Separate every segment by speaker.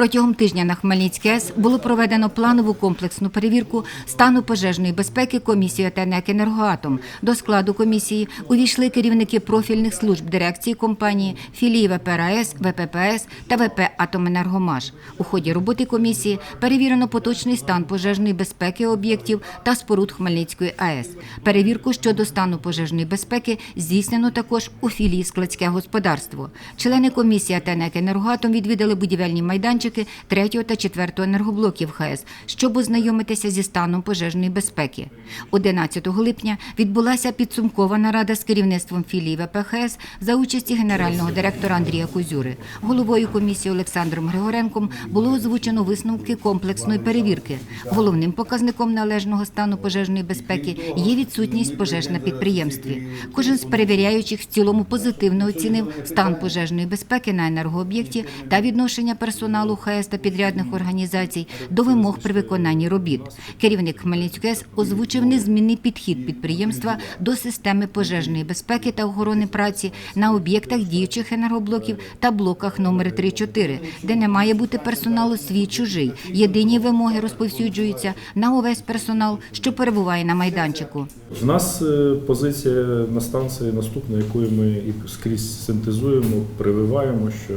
Speaker 1: Протягом тижня на Хмельницькій АЕС було проведено планову комплексну перевірку стану пожежної безпеки комісією ТНЕК «Енергоатом». До складу комісії увійшли керівники профільних служб дирекції компанії, філії ВП РАЕС, ВППС та ВП «Атоменергомаш». У ході роботи комісії перевірено поточний стан пожежної безпеки об'єктів та споруд Хмельницької АЕС. Перевірку щодо стану пожежної безпеки здійснено також у філії «Складське господарство». Члени комісії ТНЕК «Енергоатом» відвідали будівельні майданчики 3 та 4 енергоблоків ХАЕС, щоб ознайомитися зі станом пожежної безпеки. 11 липня відбулася підсумкова нарада з керівництвом філії ВПХС за участі генерального директора Андрія Кузюри. Головою комісії Олександром Григоренком було озвучено висновки комплексної перевірки. Головним показником належного стану пожежної безпеки є відсутність пожеж на підприємстві. Кожен з перевіряючих в цілому позитивно оцінив стан пожежної безпеки на енергооб'єкті та відношення персоналу ХАЕС та підрядних організацій до вимог при виконанні робіт. Керівник Хмельницької АЕС озвучив незмінний підхід підприємства до системи пожежної безпеки та охорони праці на об'єктах діючих енергоблоків та блоках номер 3-4, де не має бути персоналу свій чужий. Єдині вимоги розповсюджуються на увесь персонал, що перебуває на майданчику.
Speaker 2: У нас е, позиція на станції наступна, якою ми і скрізь синтезуємо, прививаємо, що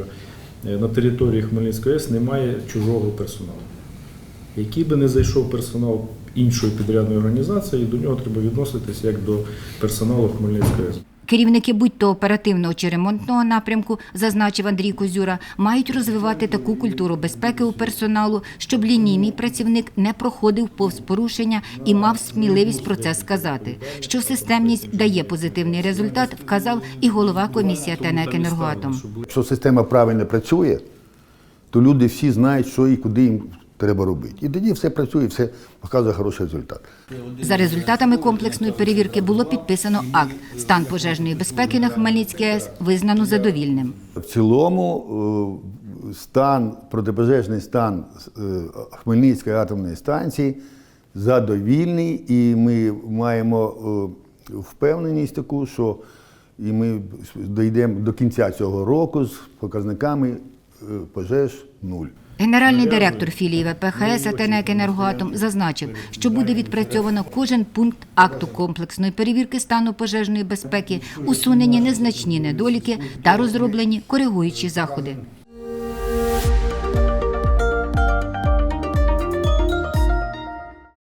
Speaker 2: на території Хмельницької АЕС немає чужого персоналу. Який би не зайшов персонал іншої підрядної організації, до нього треба відноситися як до персоналу Хмельницької АЕС.
Speaker 1: Керівники будь-то оперативного чи ремонтного напрямку, зазначив Андрій Козюра, мають розвивати таку культуру безпеки у персоналу, щоб лінійний працівник не проходив повз порушення і мав сміливість про це сказати. Що системність дає позитивний результат, вказав і голова комісії ТНЕК «Енергоатом».
Speaker 3: Якщо система правильно працює, то люди всі знають, що і куди їм треба робити. І тоді все працює, все показує хороший результат.
Speaker 1: За результатами комплексної перевірки було підписано акт «Стан пожежної безпеки на Хмельницькій АЕС визнано задовільним».
Speaker 3: В цілому е, стан, протипожежний стан е, Хмельницької атомної станції задовільний, і ми маємо е, впевненість таку, що і ми дійдемо до кінця цього року з показниками пожеж нуль.
Speaker 1: Генеральний директор філії ВПХС «АТНЕК «Енергоатом» зазначив, що буде відпрацьовано кожен пункт акту комплексної перевірки стану пожежної безпеки, усунені незначні недоліки та розроблені коригуючі заходи.